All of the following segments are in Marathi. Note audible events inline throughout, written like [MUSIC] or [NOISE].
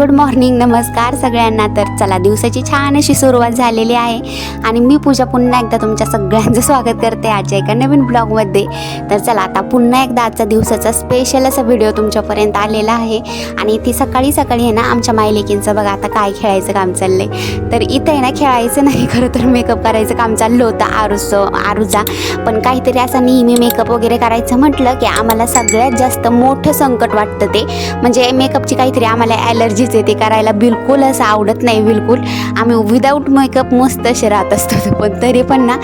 गुड मॉर्निंग नमस्कार सगळ्यांना. तर चला दिवसाची छान अशी सुरुवात झालेली आहे. आणि मी पूजा पुन्हा एकदा तुमच्या सगळ्यांचं स्वागत करते आजच्या एका नवीन ब्लॉगमध्ये. तर चला आता पुन्हा एकदा आजचा दिवसाचा स्पेशल असा व्हिडिओ तुमच्यापर्यंत आलेला आहे. आणि ती सकाळी सकाळी आहे ना आमच्या मायलेकींचं बघा आता काय खेळायचं काम चाललंय. तर इथं आहे ना खेळायचं नाही खरं तर मेकअप करायचं काम चाललं होतं आरूचं आरूचा पण काहीतरी असं नेहमी मेकअप वगैरे करायचं म्हटलं की आम्हाला सगळ्यात जास्त मोठं संकट वाटतं ते. म्हणजे मेकअपची काहीतरी आम्हाला ॲलर्जी आहे ते करायला बिलकुल असं आवडत नाही बिलकुल. आम्ही विदाऊट मेकअप मस्त असे राहत असतो. पण तरी पण ना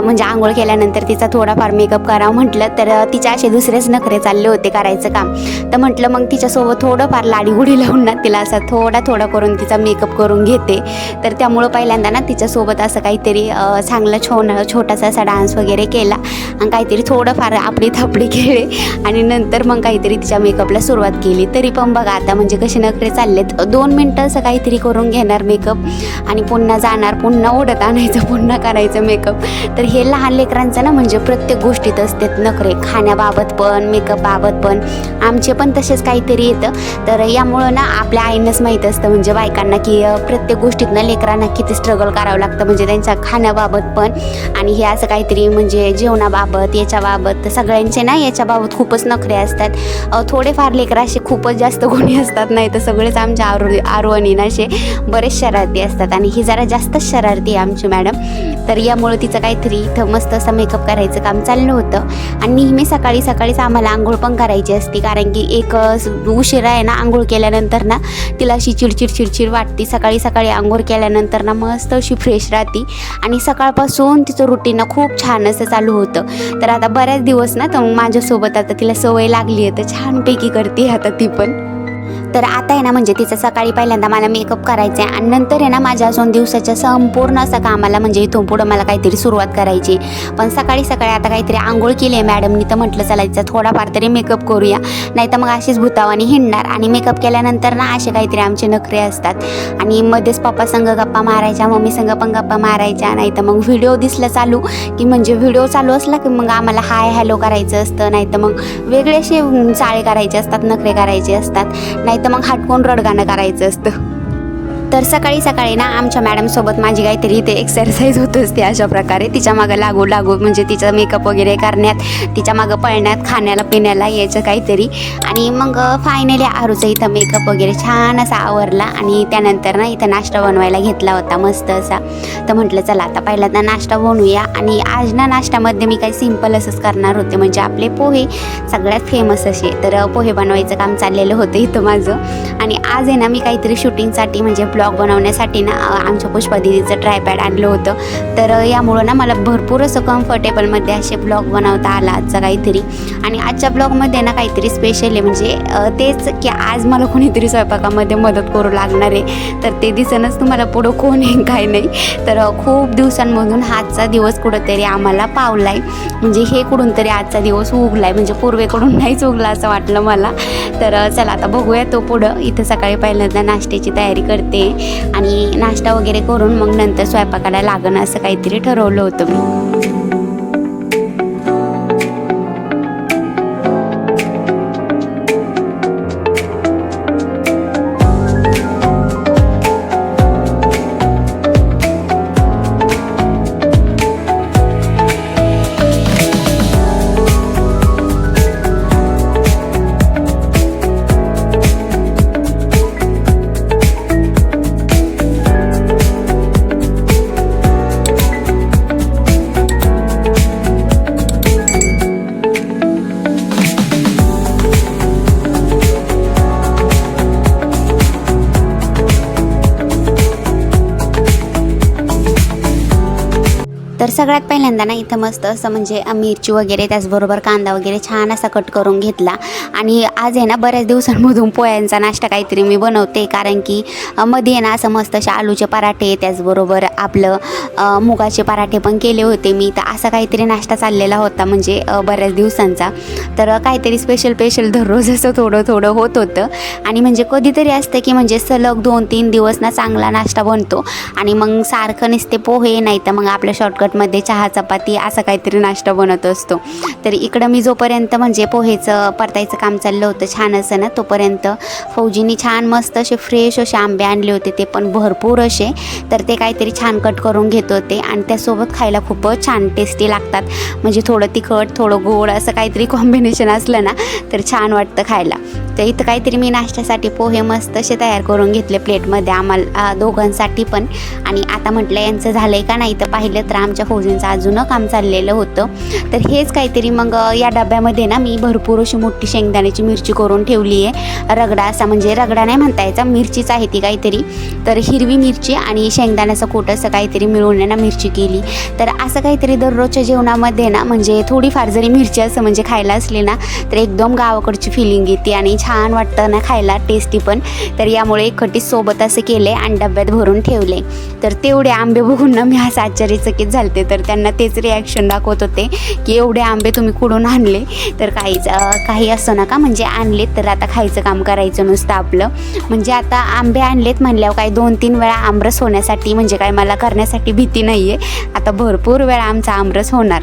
म्हणजे आंघोळ केल्यानंतर तिचा थोडाफार मेकअप करावं म्हटलं तर तिच्या तिचे असे दुसरेच नखरे चालले होते करायचं काम. तर म्हटलं मग तिच्यासोबत थोडंफार लाडीगुडी लावून ना तिला असं थोडा थोडा करून तिचा मेकअप करून घेते. तर त्यामुळं पहिल्यांदा ना तिच्यासोबत असं काहीतरी चांगला चांगलं छोन छोटासा असा डान्स वगैरे केला. आणि काहीतरी थोडंफार आपली थापडी केले. आणि नंतर मग काहीतरी तिच्या मेकअपला सुरुवात केली. तरी पण बघा आता म्हणजे कसे नखरे चाललेत दोन मिनटं असं काहीतरी करून घेणार मेकअप आणि पुन्हा जाणार पुन्हा ओढत आणायचं पुन्हा करायचं मेकअप तर हे लहान लेकरांचं ना म्हणजे प्रत्येक गोष्टीत असतात नखरे. खाण्याबाबत पण मेकअपबाबत पण. आमचे पण तसेच काहीतरी येतं. तर यामुळं ना आपल्या आईनंच माहीत असतं म्हणजे बायकांना की प्रत्येक गोष्टीत ना लेकरांना किती स्ट्रगल करावं लागतं म्हणजे त्यांच्या खाण्याबाबत पण. आणि हे असं काहीतरी म्हणजे जेवणाबाबत याच्याबाबत तर सगळ्यांचे ना याच्याबाबत खूपच नखरे असतात. थोडेफार लेकरं असे खूपच जास्त गुणी असतात नाही तर सगळेच आमच्या आमच्या आरो आरोहणीनं असे बरेच शरारती असतात आणि ही जरा जास्तच शरारती आहे आमची मॅडम. तर यामुळं तिचं काहीतरी इथं मस्त असं मेकअप करायचं काम चाललं होतं. आणि नेहमी सकाळी सकाळीच आम्हाला आंघोळ पण करायची असते. कारण की एक उशिरा आहे ना आंघोळ केल्यानंतर ना तिला अशी चिडचिड चिडचिड वाटते. सकाळी सकाळी आंघोळ केल्यानंतर ना मस्त अशी फ्रेश राहते. आणि सकाळपासून तिचं रुटीन ना खूप छान असं चालू होतं. तर आता बऱ्याच दिवस ना तर माझ्यासोबत आता तिला सवय लागली आहे. तर छानपैकी करते आता ती पण. तर आता आहे ना म्हणजे तिचं सकाळी पहिल्यांदा मला मेकअप करायचं आहे आणि नंतर आहे ना माझ्या अजून दिवसाच्या संपूर्ण असं कामाला म्हणजे इथून पुढं मला काहीतरी सुरुवात करायची. पण सकाळी सकाळी आता काहीतरी आंघोळ केली आहे मॅडमनी तर म्हटलं चला तिचा थोडाफार तरी मेकअप करूया. नाही तर मग अशीच भुतावानी हिंडणार. आणि मेकअप केल्यानंतर ना असे काहीतरी आमचे नखरे असतात. आणि मध्येच पप्पा संग गप्पा मारायच्या मम्मी संग पण गप्पा मारायच्या. नाही तर मग व्हिडिओ दिसला चालू की म्हणजे व्हिडिओ चालू असला की मग आम्हाला हाय हॅलो करायचं असतं. नाही तर मग वेगळे असे चाळे करायचे असतात नखरे करायचे असतात. नाही तर मग हटकून रडगाणं करायचं असतं. तर सकाळी सकाळी ना आमच्या मॅडमसोबत माझी काहीतरी इथे एक्सरसाइज होत असते अशा प्रकारे. तिच्या मागं लागू लागू म्हणजे तिचं मेकअप वगैरे करण्यात तिच्या मागं पळण्यात खाण्याला पिण्याला यायचं काहीतरी. आणि मग फायनली आरूचा इथं मेकअप वगैरे छान असा आवरला आणि त्यानंतर ना इथं नाश्ता बनवायला घेतला होता मस्त असा. तर म्हटलं चला आता पहिल्यांदा नाश्ता बनवूया. आणि आज ना नाश्त्यामध्ये मी काही सिंपल असंच करणार होते. म्हणजे आपले पोहे सगळ्यात फेमस असे. तर पोहे बनवायचं काम चाललेलं होतं इथं माझं. आणि आज आहे ना मी काहीतरी शूटिंगसाठी म्हणजे ब्लॉग ब्लॉग बनवण्यासाठी ना आमच्या पुष्पा दिदीचं ट्रायपॅड आणलं होतं. तर यामुळं ना मला भरपूर असं कम्फर्टेबलमध्ये असे ब्लॉग बनवता आला आजचा काहीतरी. आणि आजच्या ब्लॉगमध्ये ना काहीतरी स्पेशल आहे. म्हणजे तेच की आज मला कोणीतरी स्वयंपाकामध्ये मदत करू लागणार आहे. तर ते दिसेनच तुम्हाला पुढं कोण आहे काय नाही. तर खूप दिवसांमधून आजचा दिवस कुठंतरी आम्हाला पावलाय. म्हणजे हे कुठून तरी आजचा दिवस उगलाय. म्हणजे पूर्वेकडून नाहीच उगला असं वाटलं मला. तर चला आता बघूया तो पुढं. इथं सकाळी पहिल्यांदा नाश्त्याची तयारी करते. आणि नाश्ता वगैरे करून मग नंतर स्वयंपाकाला लागणं असं काहीतरी ठरवलं होतं मी. सगळ्यात पहिल्यांदा ना इथं मस्त असं म्हणजे मिरची वगैरे त्याचबरोबर कांदा वगैरे छान असा कट करून घेतला. आणि आज आहे ना बऱ्याच दिवसांमधून पोह्यांचा नाश्ता काहीतरी मी बनवते. कारण की मध्ये आहे ना असं मस्त असे आलूचे पराठे त्याचबरोबर आपलं मुगाचे पराठे पण केले होते मी. तर असा काहीतरी नाश्ता चाललेला होता म्हणजे बऱ्याच दिवसांचा. तर काहीतरी स्पेशल स्पेशल दररोज असं थोडं थोडं होत होतं. आणि म्हणजे कधीतरी असतं की म्हणजे सलग दोन तीन दिवस ना चांगला नाश्ता बनतो. आणि मग सारखं नसते पोहे नाही तर मग आपल्या शॉर्टकटमध्ये डब्यामध्ये चहा चपाती असा काहीतरी नाश्ता बनवत असतो. तर इकडं मी जोपर्यंत म्हणजे पोहेचं परतायचं काम चाललं होतं छान असं ना तोपर्यंत फौजीनी छान मस्त असे फ्रेश असे आंबे आणले होते ते पण भरपूर असे. तर ते काहीतरी छान कट करून घेत होते आणि त्यासोबत खायला खूपच छान टेस्टी लागतात. म्हणजे थोडं तिखट थोडं गोड असं काहीतरी कॉम्बिनेशन असलं ना तर छान वाटतं खायला. तर इथं काहीतरी मी नाश्त्यासाठी पोहे मस्त असे तयार करून घेतले प्लेटमध्ये आम्हाला दोघांसाठी पण. आणि आता म्हटलं यांचं झालं आहे का नाही तर पाहिलं तर आमच्या फौजींचं अजून काम चाललेलं होतं. तर हेच काहीतरी मग या डब्यामध्ये ना मी भरपूर अशी मोठी शेंगदाण्याची मिरची करून ठेवली आहे. रगडा असा म्हणजे रगडा नाही म्हणता यायचा मिरचीच आहे ती काहीतरी. तर हिरवी मिरची आणि शेंगदाण्याचं कोट असं काहीतरी मिळून आहे ना मिरची केली. तर असं काहीतरी दररोजच्या जेवणामध्ये ना म्हणजे थोडीफार जरी मिरची असं म्हणजे खायला असली ना तर एकदम गावाकडची फिलिंग येते आणि छान वाटतं ना खायला टेस्टी पण. तर यामुळे खटी सोबत असं केले आणि डब्यात भरून ठेवले. तर तेवढे आंबे बघून ना मी असं आश्चर्यचकित झालते. तर त्यांना तेच रिॲक्शन दाखवत होते की एवढे आंबे तुम्ही कुठून आणले? तर काहीच काही असं नका. म्हणजे आणलेत तर आता खायचं काम करायचं नुसतं आपलं. म्हणजे आता आंबे आणलेत म्हणल्यावर काही दोन तीन वेळा आमरस होण्यासाठी म्हणजे काय मला करण्यासाठी भीती नाही आहे आता भरपूर वेळा आमचा आमरस होणार.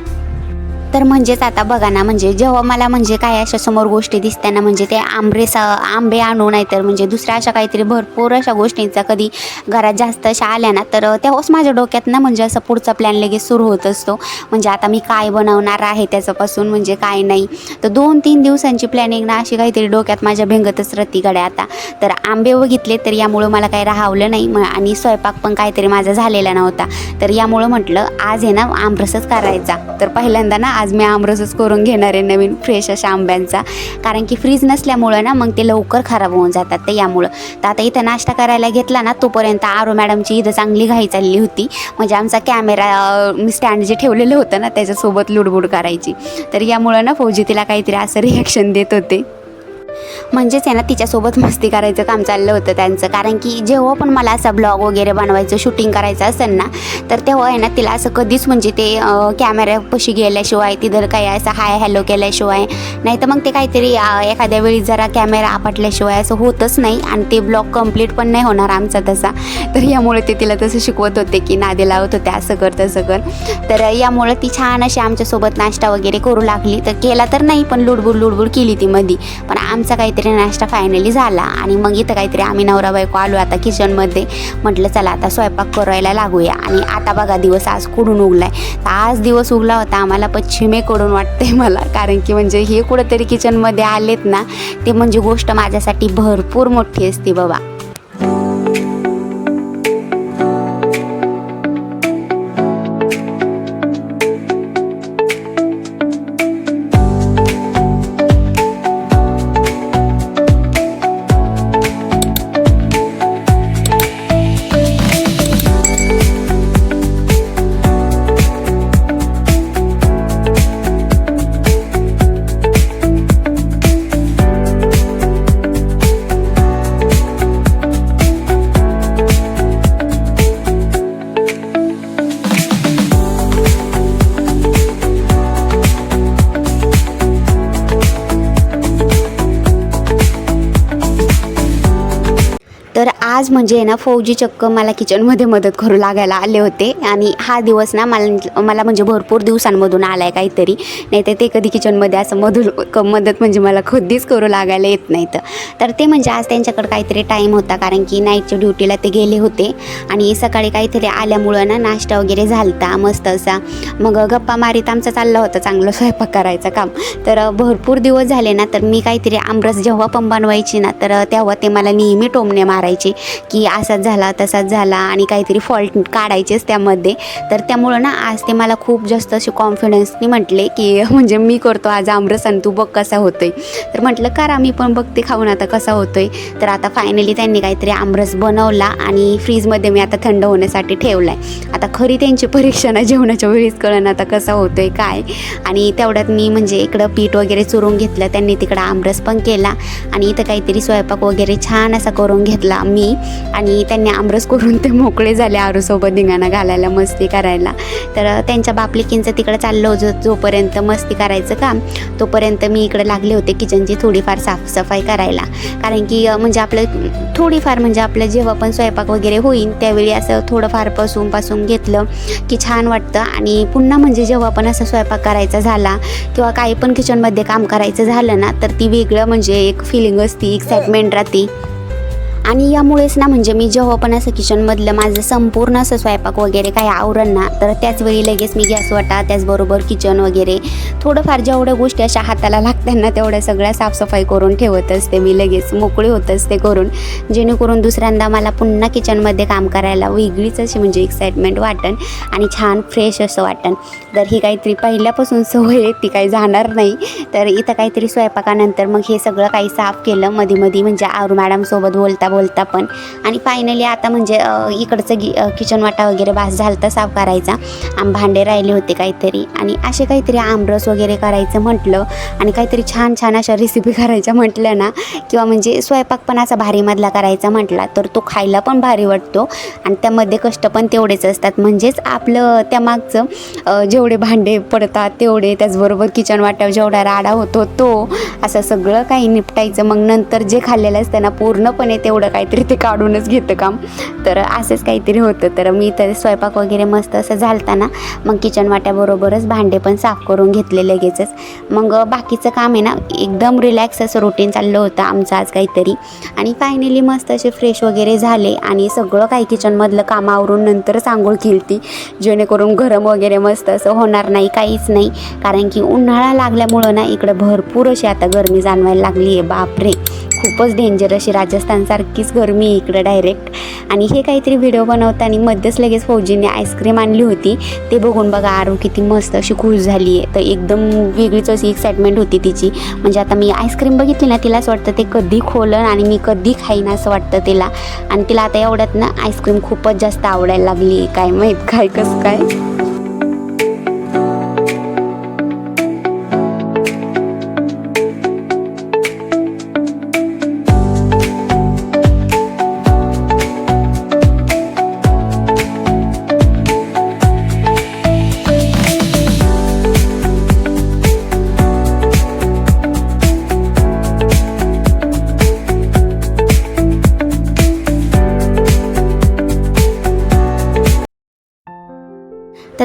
तर म्हणजेच आता बघा ना म्हणजे जेव्हा मला म्हणजे काय अशा समोर गोष्टी दिसताना म्हणजे ते आंबे सा आंबे आणू नाही तर म्हणजे दुसऱ्या अशा काहीतरी भरपूर अशा गोष्टींचा कधी घरात जास्त अशा आल्या ना तर तेव्हाच माझ्या डोक्यात ना म्हणजे असं पुढचा प्लॅन लगेच सुरू होत असतो. म्हणजे आता मी काय बनवणार आहे त्याच्यापासून म्हणजे काय नाही. तर दोन तीन दिवसांची प्लॅनिंग ना अशी काहीतरी डोक्यात माझ्या भेंगतच राहती गड्या आता. तर आंबे बघितले तर यामुळं मला काही राहावलं नाही. मग आणि स्वयंपाक पण काहीतरी माझा झालेला नव्हता. तर यामुळं म्हटलं आज आहे ना आमरसच करायचा. तर पहिल्यांदा ना आज मी आमरसच करून घेणार आहे नवीन फ्रेश अशा आंब्यांचा. कारण की फ्रीज नसल्यामुळं ना मग ते लवकर खराब होऊन जातात तर यामुळं. तर आता इथं नाश्ता करायला घेतला ना तोपर्यंत आरो मॅडमची इथं चांगली घाई चालली होती. म्हणजे आमचा कॅमेरा मी स्टँड जे ठेवलेलं होतं ना त्याच्यासोबत लुडबुड करायची. तर यामुळं ना फौजी तिला काहीतरी असं रिॲक्शन देत होते. म्हणजेच आहे ना तिच्यासोबत मस्ती करायचं काम चाललं होतं त्यांचं. कारण की जेव्हा पण मला असा ब्लॉग वगैरे बनवायचं शूटिंग करायचं असेल ना तर तेव्हा आहे ना तिला असं कधीच म्हणजे ते कॅमेऱ्यापाशी गेल्याशिवाय तिथं काही असं हाय हॅलो केल्याशिवाय नाही तर मग ते काहीतरी एखाद्या वेळी जरा कॅमेरा आपटल्याशिवाय असं होतच नाही आणि ते ब्लॉग कंप्लीट पण नाही होणार आमचा तसा. तर यामुळे ते तिला तसं शिकवत होते की नादे लावत होते असं कर तसं कर. तर यामुळं ती छान अशी आमच्यासोबत नाश्ता वगैरे करू लागली. तर केला तर नाही पण लुडबुड लुडबुड केली ती मधी. पण आमचा काहीतरी नाश्ता फायनली झाला. आणि मग इथं काहीतरी आम्ही नवरा बायको आलो आता किचनमध्ये म्हटलं चला आता स्वयंपाक करायला लागूया. आणि आता बघा दिवस आज कुठून उगलाय? तर आज दिवस उगला होता आम्हाला पश्चिमेकडून वाटते मला. कारण की म्हणजे हे कुठंतरी किचनमध्ये आलेत ना ते म्हणजे गोष्ट माझ्यासाठी भरपूर मोठी असते बाबा. आज म्हणजे ना फौजी चक्क मला किचनमध्ये मदत करू लागायला आले होते. आणि हा दिवस ना मला मला म्हणजे भरपूर दिवसांमधून आला आहे काहीतरी. नाही तर ते कधी किचनमध्ये असं मधून क मदत म्हणजे मला खुद्दीच करू लागायला येत नाही तर तर ते म्हणजे आज त्यांच्याकडे काहीतरी टाईम होता कारण की नाईटच्या ड्युटीला ते गेले होते. आणि सकाळी काहीतरी आल्यामुळं ना नाश्ता वगैरे झालता मस्त असा. मग गप्पा मारीत आमचा चालला होता चांगलं स्वयंपाक करायचं काम. तर भरपूर दिवस झाले ना तर मी काहीतरी आमरस जेव्हा पण बनवायची ना तर तेव्हा ते मला नेहमी टोमणे मारायचे. की असाच झाला तसाच झाला आणि काहीतरी फॉल्ट काढायचेच त्यामध्ये. तर त्यामुळं ना आज ते मला खूप जास्त असे कॉन्फिडन्सनी म्हटले की [LAUGHS] म्हणजे मी करतो आज आमरस आणि तू बघ कसा होतोय. तर म्हटलं करा मी पण बघते खाऊन आता कसा होतोय. तर आता फायनली त्यांनी काहीतरी आमरस बनवला आणि फ्रीजमध्ये मी आता थंड होण्यासाठी ठेवला आहे आता खरी त्यांची [LAUGHS] परीक्षा ना जेवणाच्या वेळीच कळण आता कसा होतोय काय. आणि तेवढ्यात मी म्हणजे इकडं पीठ वगैरे चुरून घेतलं त्यांनी तिकडं आमरस पण केला आणि इथं काहीतरी स्वयंपाक वगैरे छान असा करून घेतला मी मी. आणि त्यांनी आमरस करून ते मोकळे झाले आरूसोबत धिंगाणा घालायला मस्ती करायला. तर त्यांच्या बापलिकींचं तिकडं चाललं जो जोपर्यंत मस्ती करायचं काम तोपर्यंत मी इकडे लागले होते किचनची थोडीफार साफसफाई करायला. कारण की म्हणजे आपलं थोडीफार म्हणजे आपलं जेव्हा पण स्वयंपाक वगैरे होईल त्यावेळी असं थोडंफार पसून पासून घेतलं की छान वाटतं. आणि पुन्हा म्हणजे जेव्हा पण असं स्वयंपाक करायचा झाला किंवा काही पण किचनमध्ये काम करायचं झालं ना तर ती वेगळं म्हणजे एक फिलिंग असते एक्साइटमेंट राहते. आणि यामुळेच ना म्हणजे मी जेव्हा पण असं किचनमधलं माझं संपूर्ण असं स्वयंपाक वगैरे काही आवरण ना तर त्याच वेळी लगेच मी गॅस वाटा त्याचबरोबर किचन वगैरे. थोडंफार जेवढ्या गोष्टी अशा हाताला लागतात ना तेवढ्या सगळ्या साफसफाई करून ठेवत असते मी लगेच मोकळी होत असते करून. जेणेकरून दुसऱ्यांदा मला पुन्हा किचनमध्ये काम करायला वेगळीच अशी म्हणजे एक्साइटमेंट वाटण आणि छान फ्रेश असं वाटण तर ही काहीतरी पहिल्यापासून सवय आहे ती काही जाणार नाही. तर इथं काहीतरी स्वयंपाकानंतर मग हे सगळं काही साफ केलं मध्ये मध्ये म्हणजे आरू मॅडमसोबत बोलता बोलता पण. आणि फायनली आता म्हणजे इकडचं गि किचन वाटा वगैरे भास तर साफ करायचा. आम भांडे राहिले होते काहीतरी. आणि असे काहीतरी आमरस वगैरे करायचं म्हटलं. आणि काहीतरी छान छान अशा रेसिपी [LAUGHS] करायच्या म्हटलं ना. किंवा म्हणजे स्वयंपाक पण असा भारीमधला करायचा म्हटला तर तो खायला पण भारी वाटतो. आणि त्यामध्ये कष्ट पण तेवढेच असतात. म्हणजेच आपलं त्या मागचं जेवढे भांडे पडतात तेवढे त्याचबरोबर किचन वाट्यावर जेवढा राडा होतो तो असं सगळं काही निपटायचं. मग नंतर जे खाल्लेलं असतं ना पूर्णपणे तेवढं काहीतरी ते काढूनच घेतं काम. तर असंच काहीतरी होतं. तर मी तर स्वयंपाक वगैरे मस्त असं झालताना मग किचन वाट्याबरोबरच भांडे पण साफ करून घेतले लगेचच. मग बाकीचं काम आहे ना एकदम रिलॅक्स असं रुटीन चाललं होतं आमचं आज काहीतरी. आणि फायनली मस्त असे फ्रेश वगैरे झाले आणि सगळं काही किचनमधलं काम आवरून नंतरच आंघोळ केली जेणेकरून गरम वगैरे मस्त असं होणार नाही काहीच नाही. कारण की उन्हाळा लागल्यामुळं ना इकडं भरपूर अशी आता गरमी जाणवायला लागली आहे बापरे! खूपच डेंजर अशी राजस्थानसारखी नक्कीच घर मी इकडं डायरेक्ट आणि हे काहीतरी व्हिडिओ बनवताना मध्येच लगेच फौजीने आईस्क्रीम आणली होती. ते बघून बघा आरू किती मस्त अशी खुश झाली आहे. तर एकदम वेगळीच अशी एक्साइटमेंट होती तिची. म्हणजे आता मी आईस्क्रीम बघितली ना तिला असं वाटतं ते कधी खोलन आणि मी कधी खाईन असं वाटतं तिला. आणि तिला आता एवढ्यात ना आईस्क्रीम खूपच जास्त आवडायला लागली आहे. काय माहीत काय कसं काय?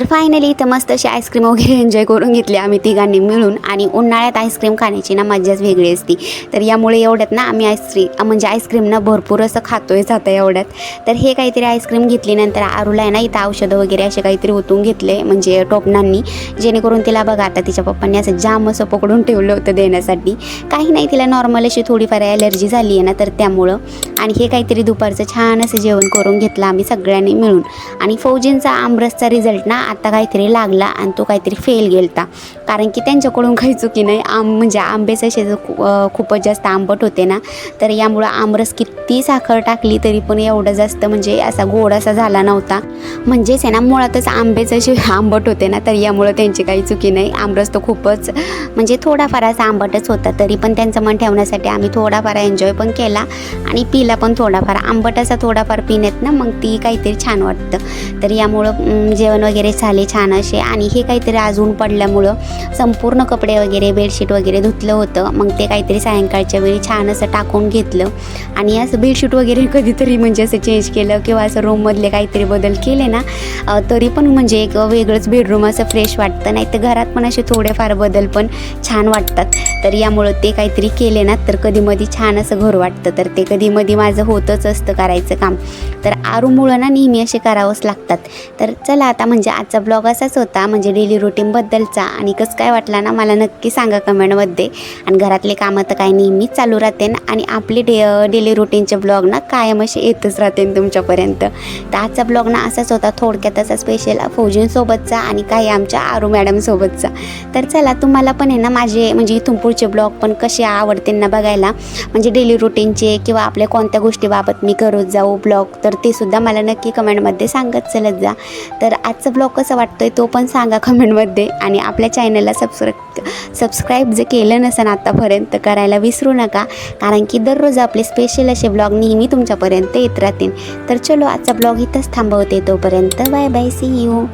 तर फायनली इथं मस्त अशी आईस्क्रीम वगैरे एन्जॉय करून घेतली आम्ही तिघांनी मिळून. आणि उन्हाळ्यात आईस्क्रीम खाण्याची ना मजाच वेगळी असती. तर यामुळे एवढ्यात ना आम्ही आईस्क्रीम म्हणजे आईस्क्रीम ना भरपूर असं खातोय जातं एवढ्यात. तर हे काहीतरी आईस्क्रीम घेतली नंतर आरूला आहे ना इथं औषधं वगैरे असे काहीतरी ओतून घेतले म्हणजे टोपणांनी. जेणेकरून तिला बघा आता तिच्या पप्पांनी असं जाम असं पकडून ठेवलं होतं देण्यासाठी. काही नाही तिला नॉर्मल अशी थोडीफार ॲलर्जी झाली आहे ना तर त्यामुळं. आणि हे काहीतरी दुपारचं छान असं जेवण करून घेतलं आम्ही सगळ्यांनी मिळून. आणि फौजींचा आमरसचा रिझल्ट ना आता काहीतरी लागला आणि तो काहीतरी फेल गेलता. कारण की त्यांच्याकडून काही चुकी नाही. आम म्हणजे आंब्याचं असे खूपच जास्त आंबट होते ना. तर यामुळं आमरस किती साखर टाकली तरी पण एवढं जास्त म्हणजे असा गोड असा झाला नव्हता. म्हणजेच आहे ना मुळातच आंब्याचं असे आंबट होते ना तर यामुळं त्यांची काही चुकी नाही. आमरस तो खूपच म्हणजे थोडाफार असा आंबटच होता. तरी पण त्यांचं मन ठेवण्यासाठी आम्ही थोडाफार एन्जॉय पण केला आणि पिला पण थोडाफार. आंबट असा थोडाफार पिण्यात ना मग ती काहीतरी छान वाटतं. तर यामुळं जेवण वगैरे झाले छान असे. आणि हे काहीतरी अजून पडल्यामुळं संपूर्ण कपडे वगैरे बेडशीट वगैरे धुतलं होतं. मग ते काहीतरी सायंकाळच्या वेळी छान असं टाकून घेतलं. आणि असं बेडशीट वगैरे कधीतरी म्हणजे असं चेंज केलं किंवा असं रूममधले काहीतरी बदल केले ना तरी पण म्हणजे एक वेगळंच बेडरूम असं फ्रेश वाटतं. नाही तर घरात पण असे थोडेफार बदल पण छान वाटतात. तर यामुळं ते काहीतरी केले ना तर कधी मधी छान असं घर वाटतं. तर ते कधी मधी माझं होतच असतं करायचं काम. तर आरूमुळं ना नेहमी असे करावंच लागतात. तर चला आता म्हणजे आजचा ब्लॉग असाच होता. म्हणजे डेली रुटीनबद्दलचा आणि कसं काय वाटला ना मला नक्की सांगा कमेंटमध्ये आणि घरातले कामं तर काय नेहमीच चालू राहते ना. आणि आपले डे डेली रुटीनचे ब्लॉग ना कायम असे येतच राहते तुमच्यापर्यंत. तर आजचा ब्लॉग ना असाच होता. थोडक्यात असा स्पेशल फौजींसोबतचा आणि काही आमच्या आरू मॅडमसोबतचा तर चला तुम्हाला पण आहे ना माझे म्हणजे इथून पुढचे ब्लॉग पण कसे आवडते ना बघायला. म्हणजे डेली रुटीनचे किंवा आपल्या कोणत्या गोष्टीबाबत मी करत जाऊ ब्लॉग तर ते सुद्धा मला नक्की कमेंटमध्ये सांगत चलत जा. तर आजचा ब्लॉग कसा वाटतोय तो पण सांगा कमेंटमध्ये आणि आपल्या चॅनलला सबस्क्राईब सबस्क्राईब जर केलं नसेल आत्तापर्यंत करायला विसरू नका कारण की दररोज आपले स्पेशल असे ब्लॉग नेहमी तुमच्यापर्यंत येत राहतील. तर चलो आजचा ब्लॉग इथंच थांबवते तोपर्यंत. Bye bye C you